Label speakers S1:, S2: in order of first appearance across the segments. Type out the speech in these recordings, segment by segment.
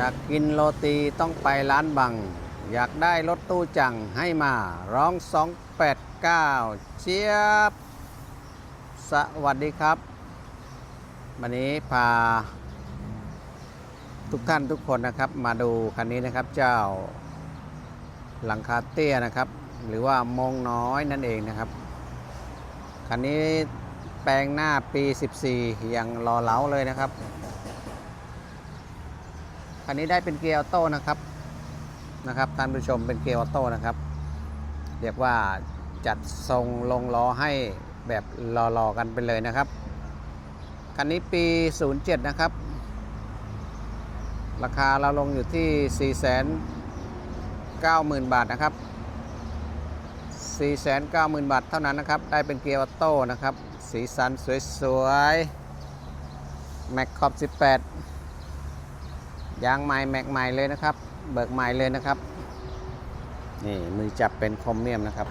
S1: อยากกินโรตีต้องไปร้านบัง อยากได้รถตู้จังให้มาร้อง 289 เชียบ สวัสดีครับ วันนี้พา ทุกท่านทุกคนนะครับ มาดูคันนี้นะครับเจ้าหลังคาเตี้ยนะครับ หรือว่ามงน้อยนั่นเองนะครับ คันนี้แปลงหน้าปี 14 ยังรอเหลาเลยนะครับ คันนี้ได้เป็นเกียร์ออโต้นะครับนะครับท่านผู้ชมเป็นเกียร์ออโต้นะครับ เรียกว่าจัดทรงลงล้อให้แบบรอๆกันไปเลยนะครับคันนี้ปี 07 นะครับ ราคาเราลงอยู่ที่ 490,000 บาทนะครับ 490,000 บาทเท่านั้นนะครับ ได้เป็นเกียร์ออโต้นะครับ สีสันสวยๆแม็กขอบ 18 ยางใหม่แม็กใหม่เลยนะครับ เบิกใหม่เลยนะครับ นี่มือจับเป็นคอมเมียมนะครับ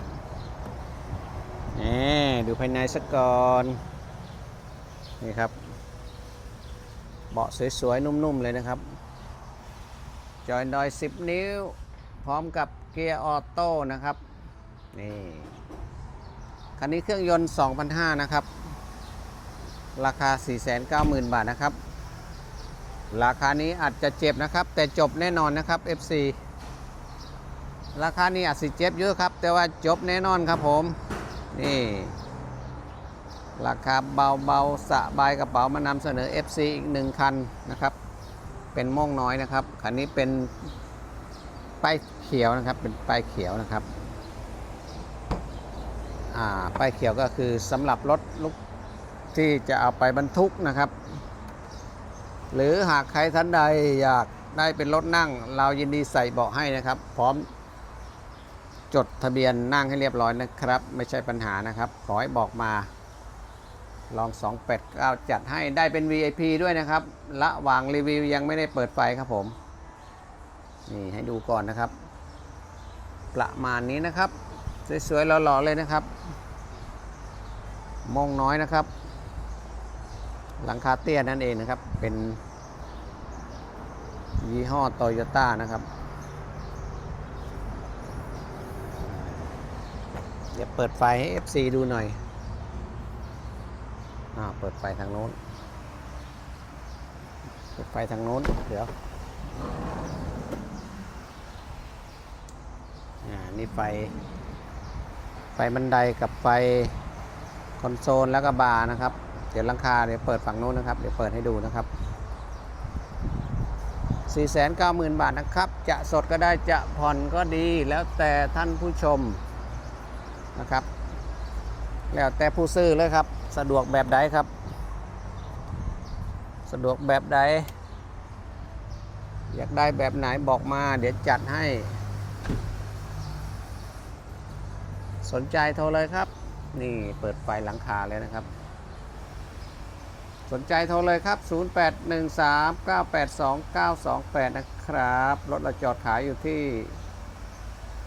S1: นี่ดูภายในสักก่อนนี่ครับ เบาะสวยๆ นุ่มๆ เลยนะครับ จอยดอย 10 นิ้ว พร้อมกับเกียร์ออโต้นะครับ นี่ คันนี้เครื่องยนต์ 2,500 นะครับ ราคา 490,000 บาทนะครับ ราคานี้อาจจะเจ็บนะครับ แต่จบแน่นอนนะครับ FC ราคานี้อาจสิเจ็บเยอะครับ แต่ว่าจบแน่นอนครับผม นี่ ราคาเบาๆสะบายกระเป๋ามานำเสนอ FC อีกหนึ่งคันนะครับ เป็นโม่งน้อยนะครับคันนี้เป็นป้ายเขียวนะครับ เป็นป้ายเขียวนะครับป้ายเขียวก็คือสำหรับรถลูกที่จะเอาไปบรรทุกนะครับ หรือหากใครท่านใดอยากได้เป็นรถนั่ง เรายินดีใส่เบาะให้นะครับ พร้อมจดทะเบียนนั่งให้เรียบร้อยนะครับ ไม่ใช่ปัญหานะครับ ขอให้บอกมาลอง 289 จัดให้ได้เป็น VIP ด้วยนะครับระหว่างรีวิวยังไม่ได้เปิดไฟครับผมนี่ให้ดูก่อนนะครับ ประมาณนี้นะครับ สวยๆหล่อๆเลยนะครับ มงน้อยนะครับ หลังคาเตี้ยนั่นเองนะครับ เป็นยี่ห้อโตโยต้านะครับ เดี๋ยวเปิดไฟให้ FC ดูหน่อยอ่าเปิดไฟทางโน้น เปิดไฟทางโน้น เดี๋ยวอ่านี่ไฟ ไฟบันไดกับไฟคอนโซลแล้วก็บาร์นะครับ ดี๋ยวหลังคาเดี๋ยวเปิดฝั่งโน้นนะครับ เดี๋ยวเปิดให้ดูนะครับ490,000 บาทนะครับ จะสดก็ได้จะผ่อนก็ดีแล้วแต่ท่านผู้ชมนะครับ แล้วแต่ผู้ซื้อเลยครับ สะดวกแบบใดครับ สะดวกแบบใด อยากได้แบบไหนบอกมา เดี๋ยวจัดให้ สนใจโทรเลยครับ นี่เปิดไฟหลังคาเลยนะครับ สนใจโทรเลยครับ 0813982928 นะครับ รถเราจอดขายอยู่ที่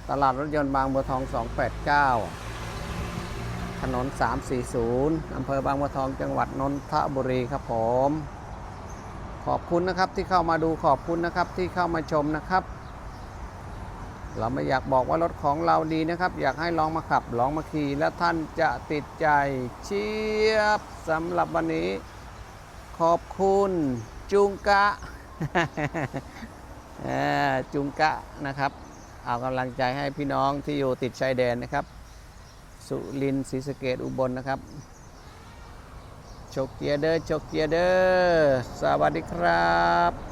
S1: ตลาดรถยนต์บางบัวทอง 289 ถนน 340 อำเภอบางบัวทองจังหวัดนนทบุรีครับผม ขอบคุณนะครับที่เข้ามาดูขอบคุณนะครับที่เข้ามาชมนะครับ เราไม่อยากบอกว่ารถของเราดีนะครับ อยากให้ลองมาขับ ลองมาขี่แล้วท่านจะติดใจเชียบสำหรับวันนี้ ขอบคุณจุงกะจุงกะนะครับ เอากำลังใจให้พี่น้องที่อยู่ติดชายแดนนะครับ สุรินทร์ศรีสะเกดอุบลนะครับโชคเกียร์เดอร์โชคเกียร์เดอร์สวัสดีครับ